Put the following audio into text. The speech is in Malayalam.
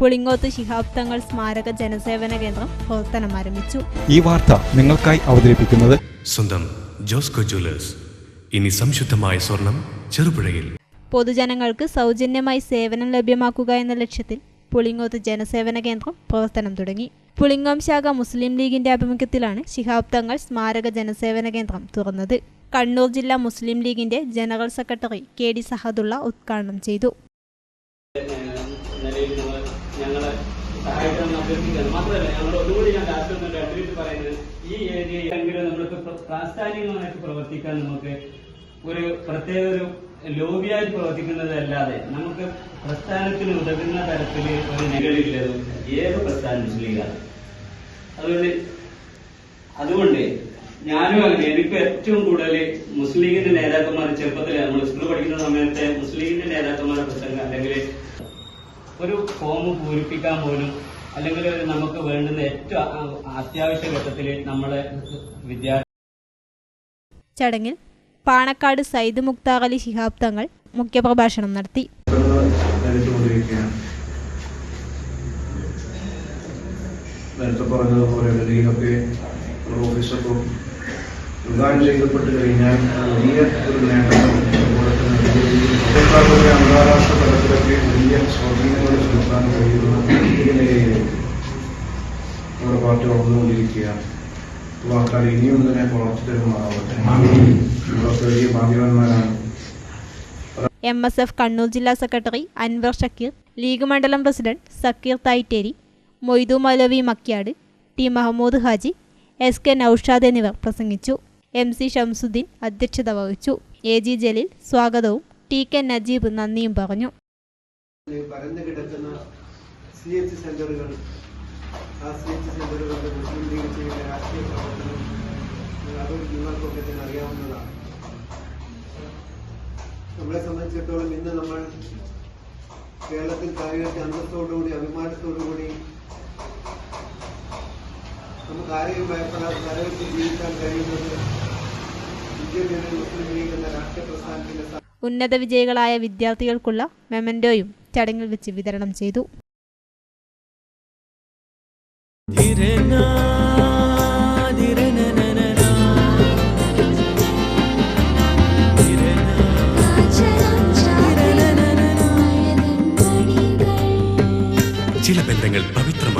പുളിങ്ങോത്ത് ശിഹാബ് തങ്ങൾ സ്മാരക ജനസേവന കേന്ദ്രം പ്രവർത്തനം ആരംഭിച്ചു. ഈ വാർത്ത നിങ്ങൾക്കായി അവതരിപ്പിക്കുന്നത് സ്വന്തം ജോസ്കോ ജ്വല്ലേഴ്സ്. ഇനി സംശുദ്ധമായ സ്വർണം ചെറുപുഴയിൽ. പൊതുജനങ്ങൾക്ക് സൗജന്യമായി സേവനം ലഭ്യമാക്കുക എന്ന ലക്ഷ്യത്തിൽ പുളിങ്ങോത്ത് ജനസേവന കേന്ദ്രം പ്രവർത്തനം തുടങ്ങി. പുളിങ്ങോം ശാഖ മുസ്ലിം ലീഗിന്റെ ആഭിമുഖ്യത്തിലാണ് ശിഹാബ് തങ്ങൾ സ്മാരക ജനസേവന കേന്ദ്രം തുറന്നത്. കണ്ണൂർ ജില്ലാ മുസ്ലിം ലീഗിന്റെ general secretary K D Sahadulla ഉദ്ഘാടനം ചെയ്തു. നിലയിൽ നിങ്ങൾ ഞങ്ങളെ സഹായിക്കണം അഭ്യർത്ഥിക്കുകയാണ് മാത്രമല്ല ഞങ്ങൾ ഒന്നുകൂടി ഞാൻ ലാസ്റ്റ് ഒന്ന് അഡ്മിറ്റ് പറയുന്നത് ഈ ഏരിയയിലെങ്കിലും നമ്മൾക്ക് പ്ര- പ്രാസ്ഥാനികമായിട്ട് പ്രവർത്തിക്കാൻ നമുക്ക് ഒരു പ്രത്യേക ഒരു ലോബിയായി പ്രവർത്തിക്കുന്നതല്ലാതെ നമുക്ക് പ്രസ്ഥാനത്തിന് ഉതകുന്ന തരത്തിൽ ഒരു നിലവില്ലതും ഏത് പ്രസ്ഥാനം മുസ്ലിമാണ് അതുകൊണ്ട് അതുകൊണ്ട് ഞാനും അങ്ങനെ എനിക്ക് ഏറ്റവും കൂടുതൽ മുസ്ലിം ലീഗിന്റെ നേതാക്കന്മാർ ചെറുപ്പത്തിൽ നമ്മൾ സ്കൂൾ പഠിക്കുന്ന സമയത്തെ മുസ്ലിം ലീഗിന്റെ നേതാക്കന്മാരുടെ പ്രസംഗം അല്ലെങ്കിൽ ഒരു ഫോം പൂരിപ്പിക്കാൻ പോലും അല്ലെങ്കിൽ ഒരു നമുക്ക് വേണ്ടുന്ന ഏറ്റവും അത്യാവശ്യ ഘട്ടത്തിൽ നമ്മളെ വിദ്യാർത്ഥി ചടങ്ങിൽ പാണക്കാട് സയ്യിദ് മുക്താർ അലി ശിഹാബ് തങ്ങൾ മുഖ്യപ്രഭാഷണം നടത്തി. നേരത്തെ പറഞ്ഞതുപോലെ ഡൽഹിയിലൊക്കെ ഒരു ഓഫീസൊക്കെ ഉദ്ഘാടനം ചെയ്യപ്പെട്ടു കഴിഞ്ഞാൽ വലിയ ഒരു നേട്ടം അന്താരാഷ്ട്ര തലത്തിലൊക്കെ വലിയ സ്വാധീനങ്ങൾ ചെലുത്താൻ കഴിയുന്ന നമ്മുടെ പാർട്ടി വളർന്നുകൊണ്ടിരിക്കുകയാണ്. വാക്കാൽ ഇനിയും ഇതിനെ വളർത്തി തരുമാറാവട്ടെ. നമ്മളൊക്കെ വലിയ ഭാഗ്യവാന്മാരാണ് എം എസ് എഫ് കണ്ണൂർ ജില്ലാ സെക്രട്ടറി അൻവർ ഷക്കീർ ലീഗ് മണ്ഡലം പ്രസിഡന്റ് സക്കീർ തായിറ്റേരി മൊയ്തു മൗലവി Makkiyad T. Mahmood Haji S K Noushad എന്നിവർ പ്രസംഗിച്ചു. എം സി ഷംസുദ്ദീൻ അധ്യക്ഷത വഹിച്ചു. എ ജി ജലീൽ സ്വാഗതവും ടി കെ നജീബ് നന്ദിയും പറഞ്ഞു. കിടക്കുന്ന നമ്മളെ സംബന്ധിച്ചിടത്തോളം ഇന്ന് നമ്മൾ കേരളത്തിൽ കാര്യമായിട്ട് അന്തസ്സോടുകൂടി അഭിമാനത്തോടുകൂടി നമുക്ക് ആരെയും ഭയപ്പെടാതെ തലവെച്ച് ജീവിക്കാൻ കഴിയുന്നത് ഇന്ത്യൻ യൂണിയൻ മുസ്ലിം ലീഗ് എന്ന രാഷ്ട്രീയ പ്രസ്ഥാനത്തിന്റെ ഉന്നത വിജയികളായ വിദ്യാർത്ഥികൾക്കുള്ള മെമന്റോയും ചടങ്ങിൽ വെച്ച് വിതരണം ചെയ്തു. ചില ബന്ധങ്ങൾ പവിത്രമാണ്